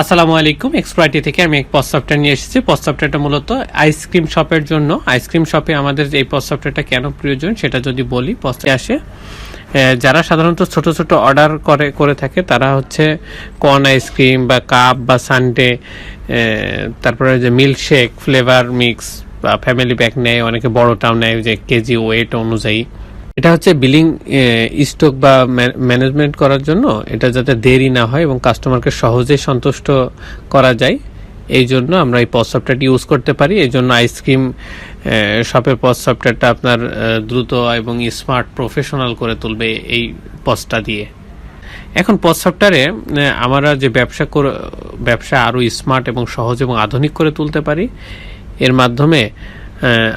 আসসালামু আলাইকুম এক্সপ্রাইটি থেকে আমি এক পস সফটওয়্যার নিয়ে এসেছি। পস সফটওয়্যারটা মূলত আইসক্রিম শপের জন্য। আইসক্রিম শপে আমাদের এই পস সফটওয়্যারটা কেন প্রয়োজন সেটা যদি বলি পসে আসে যারা সাধারণত ছোট ছোট অর্ডার করে করে থাকে, তারা হচ্ছে কর্ন আইসক্রিম বা কাপ বা সানডে তারপরে যে মিল্কশেক ফ্লেভার মিক্স বা ফ্যামিলি প্যাক নেয়, অনেকে বড়টাও নেয়, যে কেজি ওয়েট অনুযায়ী। এটা হচ্ছে বিলিং স্টক বা ম্যানেজমেন্ট করার জন্য এটা যাতে দেরি না হয় এবং কাস্টমারকে সহজে সন্তুষ্ট করা যায়। এই জন্য আমরা এই পজ সফটওয়্যারটি ইউজ করতে পারি। এই জন্য আইসক্রিম শপের পজ সফটওয়্যারটা আপনার দ্রুত এবং স্মার্ট প্রফেশনাল করে তুলবে এই পজটা দিয়ে। এখন পজ সফটওয়্যারে আমরা যে ব্যবসা ব্যবসা আরও স্মার্ট এবং সহজ এবং আধুনিক করে তুলতে পারি, এর মাধ্যমে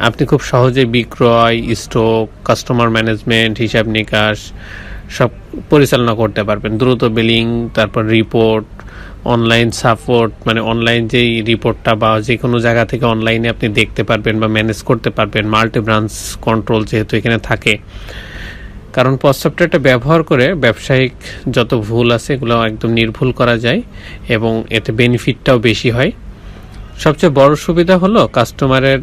আপনি খুব সহজে বিক্রয় স্টক কাস্টমার ম্যানেজমেন্ট হিসাব নিকাশ সব পরিচালনা করতে পারবেন। দ্রুত বিলিং তারপর রিপোর্ট অনলাইন সাপোর্ট মানে অনলাইন যেই রিপোর্টটা বা যে কোনো জায়গা থেকে অনলাইনে আপনি দেখতে পারবেন বা ম্যানেজ করতে পারবেন। মাল্টি ব্রাঞ্চ কন্ট্রোল যেহেতু এখানে থাকে। কারণ পজ সফটওয়্যারটা ব্যবহার করে ব্যবসায়িক যত ভুল আছে এগুলো একদম নির্ভুল করা যায় এবং এতে বেনিফিটটাও বেশি হয়। সবচেয়ে বড় সুবিধা হলো কাস্টমারের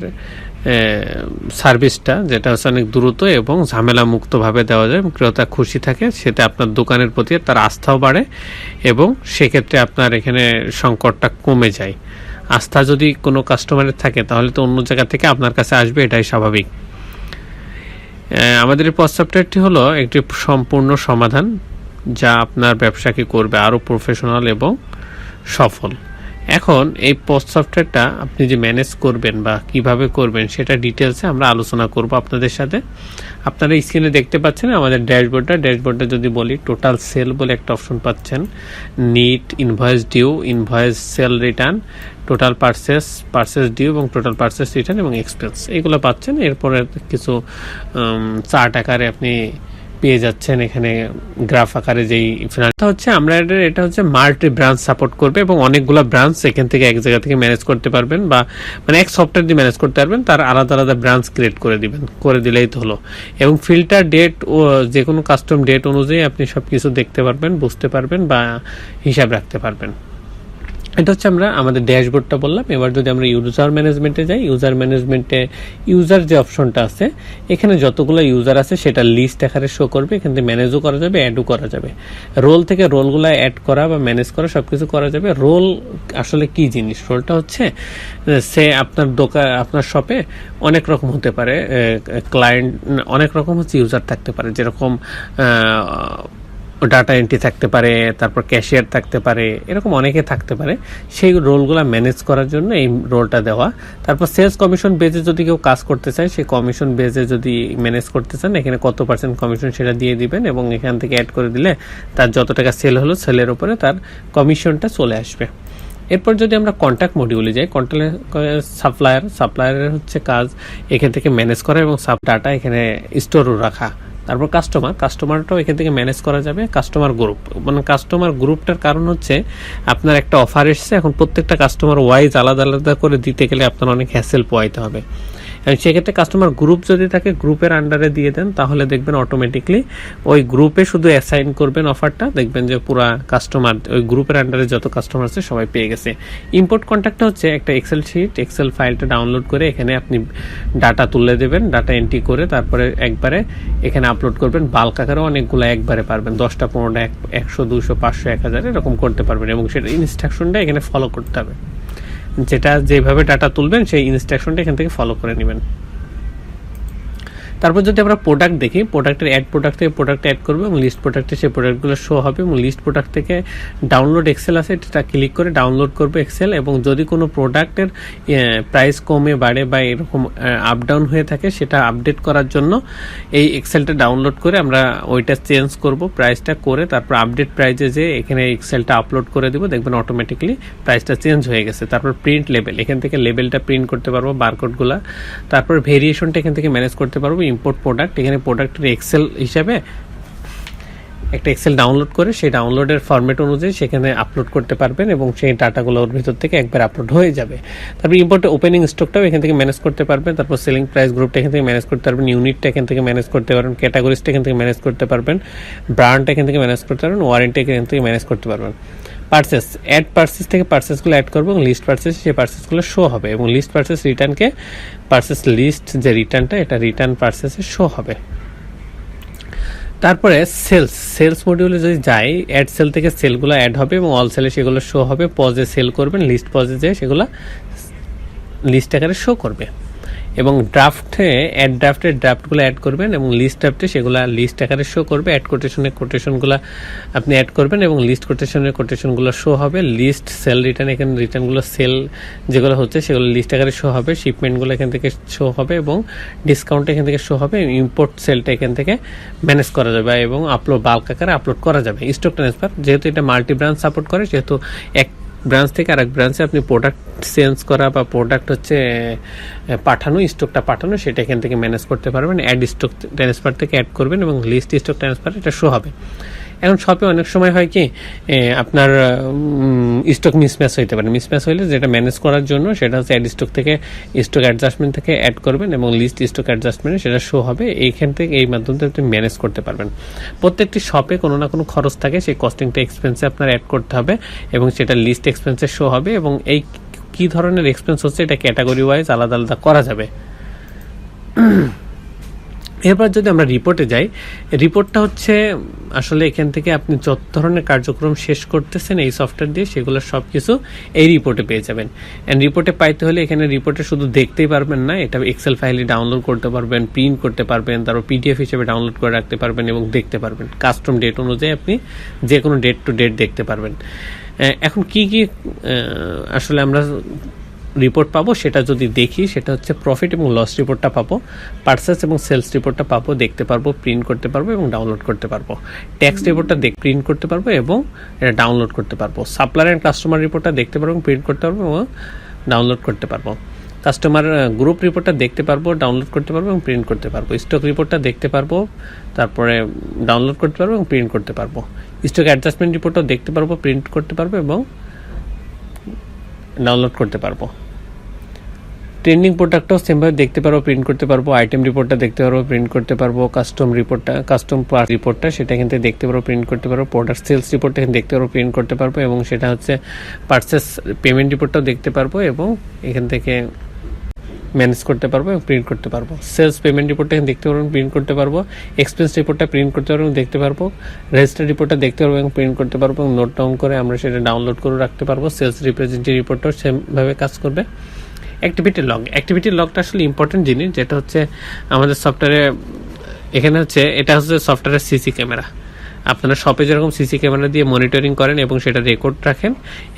সার্ভিসটা, যেটা হচ্ছে অনেক দ্রুত এবং ঝামেলা মুক্তভাবে দেওয়া যায় ক্রেতা খুশি থাকে, সেটা আপনার দোকানের প্রতি তার আস্থাও বাড়ে এবং সেক্ষেত্রে আপনার এখানে সংকটটা কমে যায়। আস্থা যদি কোনো কাস্টমারের থাকে, তাহলে তো অন্য জায়গা থেকে আপনার কাছে আসবে, এটাই স্বাভাবিক। আমাদের এই সফটওয়্যারটি হলো একটি সম্পূর্ণ সমাধান, যা আপনার ব্যবসাকে করবে আরও প্রফেশনাল এবং সফল। এখন এই পোস্ট সফটওয়্যারটা আপনি যে ম্যানেজ করবেন বা কীভাবে করবেন সেটা ডিটেলসে আমরা আলোচনা করব আপনাদের সাথে। আপনারা স্ক্রিনে দেখতে পাচ্ছেন আমাদের ড্যাশবোর্ডটা। ড্যাশবোর্ডে যদি বলি টোটাল সেল বলে একটা অপশন পাচ্ছেন। Net invoice due invoice sell return total purchase purchase due এবং টোটাল পার্সেস রিটার্ন এবং এক্সপেন্স এগুলো পাচ্ছেন। এরপরে কিছু চার্ট আকারে আপনি পেয়ে যাচ্ছেন এখানে গ্রাফ আকারে যেই ফিনালটা হচ্ছে, আমরা এটা হচ্ছে মাল্টি ব্রাঞ্চ সাপোর্ট করবে এবং অনেকগুলো ব্রাঞ্চ এখান থেকে এক জায়গা থেকে ম্যানেজ করতে পারবেন বা মানে এক সফটওয়্যার দিয়ে ম্যানেজ করতে পারবেন, তার আলাদা আলাদা ব্রাঞ্চ ক্রিয়েট করে দিবেন, করে দিলেই তো হলো। এবং ফিল্টার ডেট ও যে কোনো কাস্টম ডেট অনুযায়ী আপনি সব কিছু দেখতে পারবেন, বুঝতে পারবেন বা হিসাব রাখতে পারবেন। এটা হচ্ছে আমরা আমাদের ড্যাশবোর্ডটা বললাম। এবার যদি আমরা ইউজার ম্যানেজমেন্টে যাই ইউজার ম্যানেজমেন্টে ইউজার যে অপশনটা আছে, এখানে যতগুলো ইউজার আছে সেটা লিস্ট আকারে শো করবে, এখান থেকে ম্যানেজও করা যাবে অ্যাডও করা যাবে। রোল থেকে রোলগুলো অ্যাড করা বা ম্যানেজ করা সব কিছু করা যাবে। রোল আসলে কি জিনিস? রোলটা হচ্ছে, সে আপনার দোকান, আপনার শপে অনেক রকম হতে পারে ক্লায়েন্ট অনেক রকম হচ্ছে ইউজার থাকতে পারে। যেরকম ডাটা এন্ট্রি থাকতে পারে, তারপর ক্যাশিয়ার থাকতে পারে, এরকম অনেকে থাকতে পারে। সেই রোলগুলো ম্যানেজ করার জন্য এই রোলটা দেওয়া। তারপর সেলস কমিশন বেজে যদি কেউ কাজ করতে চায়, সেই কমিশন বেজে যদি ম্যানেজ করতে চান, এখানে কত পার্সেন্ট কমিশন সেটা দিয়ে দিবেন এবং এখান থেকে অ্যাড করে দিলে তার যত টাকা সেল হলো সেলের উপরে তার কমিশনটা চলে আসবে। এরপর যদি আমরা কন্ট্যাক্ট মডিউলে যাই কন্ট্যাক্ট সাপ্লায়ার সাপ্লায়ারের হচ্ছে কাজ এখান থেকে ম্যানেজ করা এবং সাব ডাটা এখানে স্টোরও রাখা। তারপর কাস্টমার কাস্টমারটাও এখান থেকে ম্যানেজ করা যাবে কাস্টমার গ্রুপ মানে কাস্টমার গ্রুপটার কারণ হচ্ছে, আপনার একটা অফার এসছে, এখন প্রত্যেকটা কাস্টমার ওয়াইজ আলাদা আলাদা করে দিতে গেলে আপনার অনেক হ্যাসেল পোয়াইতে হবে। সেক্ষেত্রে কাস্টমার গ্রুপ যদি থাকে গ্রুপের আন্ডারে দিয়ে দেন, তাহলে দেখবেন অটোমেটিকলি ওই গ্রুপে শুধু অ্যাসাইন করবেন অফারটা দেখবেন যে পুরা কাস্টমার ওই গ্রুপের আন্ডারে যত কাস্টমার আছে সবাই পেয়ে গেছে। ইম্পোর্ট কন্ট্যাক্টটা হচ্ছে একটা এক্সেল শিট এক্সেল ফাইলটা ডাউনলোড করে এখানে আপনি ডাটা তুলে দেবেন ডাটা এন্ট্রি করে তারপরে একবারে এখানে আপলোড করবেন। বাল্ক আকারে অনেকগুলো একবারে পারবেন, দশটা, পনেরোটা, এক, একশো দুশো পাঁচশো, এক হাজার, এরকম করতে পারবেন এবং সেটা ইনস্ট্রাকশনটা এখানে ফলো করতে হবে। যেটা যেভাবে ডাটা তুলবেন সেই ইনস্ট্রাকশনটা এখান থেকে ফলো করে নেবেন। তারপর যদি আমরা প্রোডাক্ট দেখি প্রোডাক্টের অ্যাড প্রোডাক্ট থেকে প্রোডাক্ট অ্যাড করব এবং লিস্ট প্রোডাক্টে সেই প্রোডাক্টগুলো শো হবে এবং লিস্ট প্রোডাক্ট থেকে ডাউনলোড এক্সেল আছে, এটা ক্লিক করে ডাউনলোড করবে এক্সেল এবং যদি কোনো প্রোডাক্টের প্রাইস কমে, বাড়ে বা এরকম আপ ডাউন হয়ে থাকে, সেটা আপডেট করার জন্য এই এক্সেলটা ডাউনলোড করে আমরা ওইটা চেঞ্জ করব প্রাইসটা করে তারপর আপডেট প্রাইজে যে এখানে এক্সেলটা আপলোড করে দেবো, দেখবেন অটোমেটিকলি প্রাইসটা চেঞ্জ হয়ে গেছে। তারপর প্রিন্ট লেভেল এখান থেকে লেভেলটা প্রিন্ট করতে পারব বারকোডগুলো তারপর ভেরিয়েশনটা এখান থেকে ম্যানেজ করতে পারব ইম্পোর্ট প্রোডাক্ট এখানে প্রোডাক্টের এক্সেল হিসাবে একটা এক্সেল ডাউনলোড করে সেই ডাউনলোডের ফরম্যাট অনুযায়ী সেখানে আপলোড করতে পারবেন এবং সেই ডাটাগুলো ওর ভিতর থেকে একবার আপলোড হয়ে যাবে। তারপর ইম্পোর্ট ওপেনিং স্টকটাও এখান থেকে ম্যানেজ করতে পারবেন। তারপর সেলিং প্রাইস গ্রুপটা এখান থেকে ম্যানেজ করতে পারবেন। ইউনিটটা এখান থেকে ম্যানেজ করতে পারবেন। ক্যাটাগরিজটা এখান থেকে ম্যানেজ করতে পারবেন। ব্র্যান্ডটা এখান থেকে ম্যানেজ করতে পারবেন। ওয়ারেন্টি এখান থেকে ম্যানেজ করতে পারবেন। পার্সেস অ্যাড পার্সেস থেকে পার্সেসগুলো অ্যাড করব এবং লিস্ট পার্সেস সেই পার্সেসগুলো শো হবে এবং লিস্ট পার্সেস রিটার্নকে পার্সেস লিস্ট যে রিটার্নটা এটা রিটার্ন পার্সেসে শো হবে। তারপরে সেলস সেলস মডিউলে যদি যাই অ্যাড সেল থেকে সেলগুলো অ্যাড হবে এবং অল সেলে সেগুলো শো হবে। পজে সেল করবেন লিস্ট পজে যেয়ে সেগুলো লিস্ট আকারে শো করবে। এবং ড্রাফটে অ্যাড ড্রাফটের ড্রাফটগুলো অ্যাড করবেন এবং লিস্ট ড্রাফটে সেগুলো লিস্ট আকারে শো করবে। অ্যাড কোটেশনের কোটেশনগুলো আপনি অ্যাড করবেন এবং লিস্ট কোটেশনের কোটেশনগুলো শো হবে। লিস্ট সেল রিটার্ন এখানে রিটার্নগুলো সেল যেগুলো হচ্ছে সেগুলো লিস্ট আকারে শো হবে। শিপমেন্টগুলো এখান থেকে শো হবে এবং ডিসকাউন্ট এখান থেকে শো হবে। ইম্পোর্ট সেলটা এখান থেকে ম্যানেজ করা যাবে এবং আপলোড বাল্ক আকারে আপলোড করা যাবে। স্টক ট্রান্সফার যেহেতু এটা মাল্টি ব্রাঞ্চ সাপোর্ট করে যেহেতু এক ব্রাঞ্চ থেকে আরেক ব্রাঞ্চে আপনি প্রোডাক্ট চেঞ্জ করা বা প্রোডাক্ট হচ্ছে পাঠানো স্টকটা পাঠানো, সেটা এখান থেকে ম্যানেজ করতে পারবেন। অ্যাড স্টক ট্রান্সফার থেকে অ্যাড করবেন এবং লিস্ট স্টক ট্রান্সফার এটা শো হবে। এখন শপে অনেক সময় হয় কি আপনার স্টক মিসম্যাচ হইতে পারে। মিসম্যাচ হইলে যেটা ম্যানেজ করার জন্য সেটা হচ্ছে অ্যাড স্টক থেকে স্টক অ্যাডজাস্টমেন্ট থেকে অ্যাড করবেন এবং লিস্ট স্টক অ্যাডজাস্টমেন্টে সেটা শো হবে। এইখান থেকে এই মাধ্যম থেকে আপনি ম্যানেজ করতে পারবেন। প্রত্যেকটি শপে কোনো না কোনো খরচ থাকে, সেই কস্টিংটা এক্সপেন্সে আপনার অ্যাড করতে হবে এবং সেটা লিস্ট এক্সপেন্সে শো হবে এবং এই কি ধরনের এক্সপেন্স হচ্ছে, এটা ক্যাটাগরি ওয়াইজ আলাদা আলাদা করা যাবে। এরপর যদি আমরা রিপোর্টে যাই, রিপোর্টটা হচ্ছে, আসলে এখান থেকে আপনি যত ধরনের কার্যক্রম শেষ করতেছেন এই সফটওয়্যার দিয়ে, সেগুলো সব কিছু এই রিপোর্টে পেয়ে যাবেন। অ্যান্ড রিপোর্টে পাইতে হলে এখানে রিপোর্টে শুধু দেখতেই পারবেন না, এটা এক্সেল ফাইলে ডাউনলোড করতে পারবেন প্রিন্ট করতে পারবেন, তারপর পিডিএফ হিসেবে ডাউনলোড করে রাখতে পারবেন এবং দেখতে পারবেন। কাস্টম ডেট অনুযায়ী আপনি যে কোনো ডেট টু ডেট দেখতে পারবেন। এখন কি কি আসলে আমরা রিপোর্ট পাবো, সেটা যদি দেখি, সেটা হচ্ছে প্রফিট এবং লস রিপোর্টটা পাবো পার্সেস এবং সেলস রিপোর্টটা পাবো, দেখতে পারব প্রিন্ট করতে পারব এবং ডাউনলোড করতে পারব। ট্যাক্স রিপোর্টটা দেখ প্রিন্ট করতে পারব এবং এটা ডাউনলোড করতে পারব। সাপ্লায়ার অ্যান্ড কাস্টমার রিপোর্টটা দেখতে পারব প্রিন্ট করতে পারব এবং ডাউনলোড করতে পারব। কাস্টমার গ্রুপ রিপোর্টটা দেখতে পারব ডাউনলোড করতে পারব এবং প্রিন্ট করতে পারব। স্টক রিপোর্টটা দেখতে পারব, তারপরে ডাউনলোড করতে পারব এবং প্রিন্ট করতে পারব। স্টক অ্যাডজাস্টমেন্ট রিপোর্টটাও দেখতে পারব প্রিন্ট করতে পারব এবং ডাউনলোড করতে পারব। ট্রেন্ডিং প্রোডাক্টটাও সেমভাবে দেখতে পারব প্রিন্ট করতে পারব আইটেম রিপোর্টটা দেখতে পারব প্রিন্ট করতে পারব কাস্টম রিপোর্টটা কাস্টম রিপোর্টটা সেটা কিন্তু দেখতে পারব প্রিন্ট করতে পারব প্রোডাক্ট সেলস রিপোর্টটা এখানে দেখতে পারব প্রিন্ট করতে পারব এবং সেটা হচ্ছে পার্সেস পেমেন্ট রিপোর্টটাও দেখতে পারব এবং এখান থেকে ম্যানেজ করতে পারব এবং প্রিন্ট করতে পারব। সেলস পেমেন্ট রিপোর্টটা এখানে দেখতে পারব প্রিন্ট করতে পারব এক্সপেন্স রিপোর্টটা প্রিন্ট করতে পারব, দেখতে পারব রেজিস্টার রিপোর্টটা দেখতে পারব এবং প্রিন্ট করতে পারব এবং নোট ডাউন করে আমরা সেটা ডাউনলোড করে রাখতে পারব। সেলস রিপ্রেজেন্টেটিভ রিপোর্টটাও সেমভাবে কাজ করবে। অ্যাক্টিভিটি লগ অ্যাক্টিভিটি লগটা আসলে ইম্পর্টেন্ট জিনিস, যেটা হচ্ছে আমাদের সফটওয়্যারে এখানে হচ্ছে, এটা হচ্ছে সফটওয়্যারের সিসি ক্যামেরা আপনারা শপে যেরকম সিসি ক্যামেরা দিয়ে মনিটরিং করেন এবং সেটা রেকর্ড রাখেন,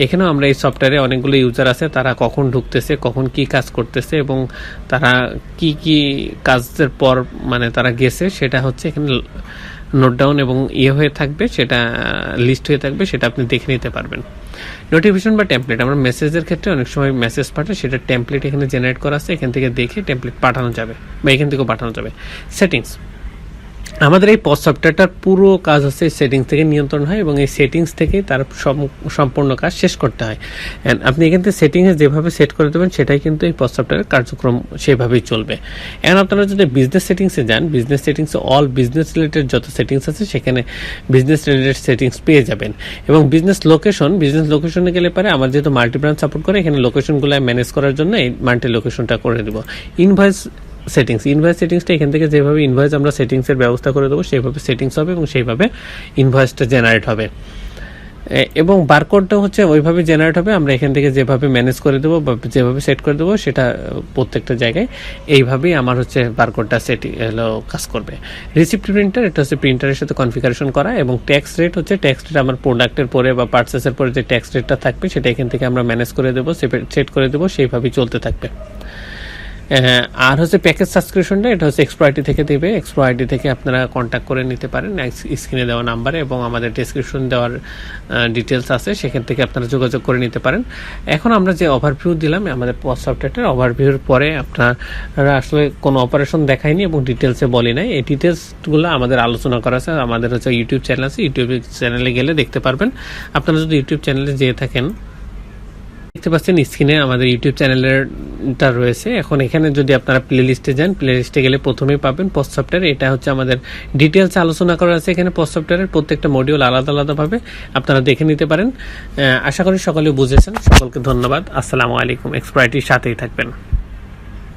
এখানেও আমরা এই সফটওয়্যারে অনেকগুলো ইউজার আছে, তারা কখন ঢুকতেছে, কখন কি কাজ করতেছে এবং তারা কি কি কাজের পর মানে তারা গেছে, সেটা হচ্ছে এখানে নোট ডাউন এবং ইয়ে হয়ে থাকবে, সেটা লিস্ট হয়ে থাকবে, সেটা আপনি দেখে নিতে পারবেন। নোটিফিকেশন বা টেমপ্লেট আমরা মেসেজের ক্ষেত্রে অনেক সময় মেসেজ পাঠাই, সেটা টেমপ্লেট এখানে জেনারেট করা আছে, এখান থেকে দেখে টেমপ্লেট পাঠানো যাবে বা এখান থেকেও পাঠানো যাবে। সেটিংস আমাদের এই পজ সফটওয়্যারটার পুরো কাজ হচ্ছে সেটিংস থেকে নিয়ন্ত্রণ হয় এবং এই সেটিংস থেকে তার সম- সম্পূর্ণ কাজ শেষ করতে হয়। অ্যান্ড আপনি এখান থেকে সেটিংসে যেভাবে সেট করে দেবেন, সেটাই কিন্তু এই পজ সফটওয়্যারের কার্যক্রম সেভাবেই চলবে। এখন আপনারা যদি বিজনেস সেটিংসে যান বিজনেস সেটিংসে অল বিজনেস রিলেটেড যত সেটিংস আছে, সেখানে বিজনেস রিলেটেড সেটিংস পেয়ে যাবেন। এবং বিজনেস লোকেশন বিজনেস লোকেশনে গেলে পরে আমার যেহেতু মাল্টি ব্রাঞ্চ সাপোর্ট করে, এখানে লোকেশনগুলো ম্যানেজ করার জন্য এই মাল্টি লোকেশনটা করে দেবো। ইনভয়েস সেটিংস ইনভয়েস সেটিংসটা এখান থেকে যেভাবে ইনভয়েস আমরা সেটিংসের ব্যবস্থা করে দেবো, সেইভাবে সেটিংস হবে এবং সেইভাবে ইনভয়েসটা জেনারেট হবে। এবং বারকোডটা হচ্ছে ওইভাবে জেনারেট হবে, আমরা এখান থেকে যেভাবে ম্যানেজ করে দেবো বা যেভাবে সেট করে দেবো সেটা প্রত্যেকটা জায়গায় এইভাবেই আমার হচ্ছে বারকোডটা সেট হলো কাজ করবে। রিসিপ্ট প্রিন্টার এটা হচ্ছে প্রিন্টারের সাথে কনফিগারেশন করা এবং ট্যাক্স রেট হচ্ছে ট্যাক্স রেট আমার প্রোডাক্টের পরে বা পার্চেসের পরে যে ট্যাক্স রেটটা থাকবে, সেটা এখান থেকে আমরা ম্যানেজ করে দেবো সেট করে দেবো, সেইভাবেই চলতে থাকবে। আর হচ্ছে প্যাকেজ সাবস্ক্রিপশনটা এটা হচ্ছে এক্সপ্রো আইডি থেকে দেবে। এক্সপ্রো আইডি থেকে আপনারা কন্ট্যাক্ট করে নিতে পারেন। স্ক্রিনে দেওয়া নাম্বারে এবং আমাদের ডিসক্রিপশন দেওয়ার ডিটেলস আছে। সেখান থেকে আপনারা যোগাযোগ করে নিতে পারেন। এখন আমরা যে ওভারভিউ দিলাম, আমাদের সফটওয়্যারটার ওভারভিউর পরে আপনারা আসলে কোনো অপারেশন দেখায়নি এবং ডিটেলসে বলি নাই। এই ডিটেলসগুলো আমাদের আলোচনা করা আছে। আমাদের হচ্ছে ইউটিউব চ্যানেল আছে। ইউটিউব চ্যানেলে গেলে দেখতে পারবেন। আপনারা যদি ইউটিউব চ্যানেলে যেয়ে থাকেন দেখতে পাচ্ছেন স্ক্রিনে আমাদের ইউটিউব চ্যানেলেরটা রয়েছে। এখন এখানে যদি আপনারা প্লে লিস্টে যান প্লে লিস্টে গেলে প্রথমেই পাবেন পোস্ট সফটওয়্যার এটা হচ্ছে আমাদের ডিটেলস আলোচনা করা আছে এখানে পোস্ট সফটওয়্যারের প্রত্যেকটা মডিউল আলাদা আলাদাভাবে আপনারা দেখে নিতে পারেন। আশা করি সকলে বুঝেছেন। সকলকে ধন্যবাদ। আসসালামু আলাইকুম। এক্সপার্টির সাথেই থাকবেন।